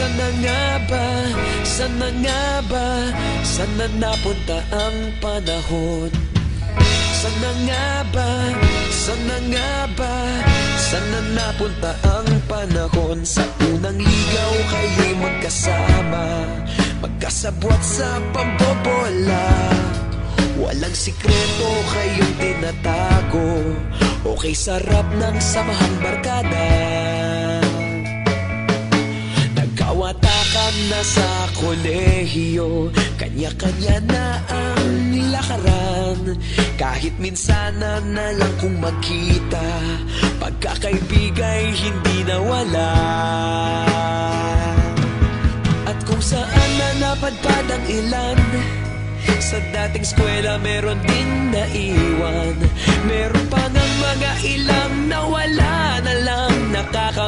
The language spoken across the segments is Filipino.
Sana nga ba, sana nga ba? Sana napunta ang panahon? Sana nga ba, sana nga ba? Sana napunta ang panahon? Sa unang ligaw kayo'y magkasama Magkasabwat sa pambobola. Walang sikreto kayong tinatago Okay sarap ng samahang barkada Nagkawatakan na sa kolehiyo. Kanya-kanya na ang lakaran Kahit minsan na lang kung magkita Pagkakaibigay hindi nawala. At kung saan na napadpad ang ilan sa dating eskwela meron din naiwan. Meron pa ng mga ilang nawala na lang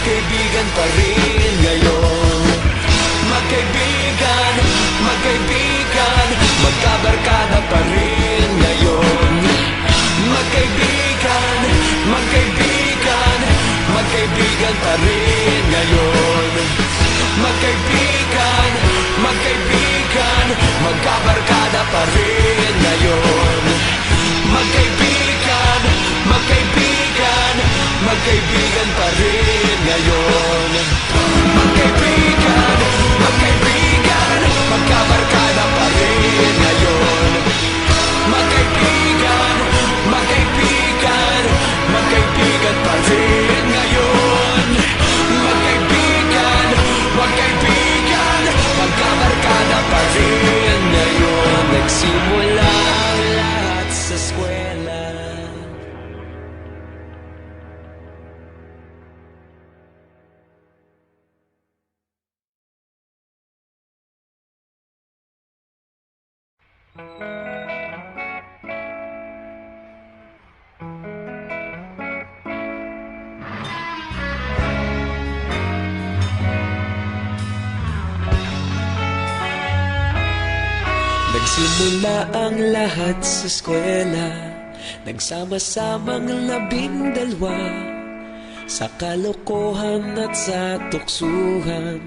Magkaibigan pa rin. Ngayon Magkaibigan pa rin ngayon. Magkaibigan, magkaibigan Magkabarkada Nagsimula ang lahat sa eskwela. Nagsama-samang labindalwa. Sa kalokohan at sa tuksuhan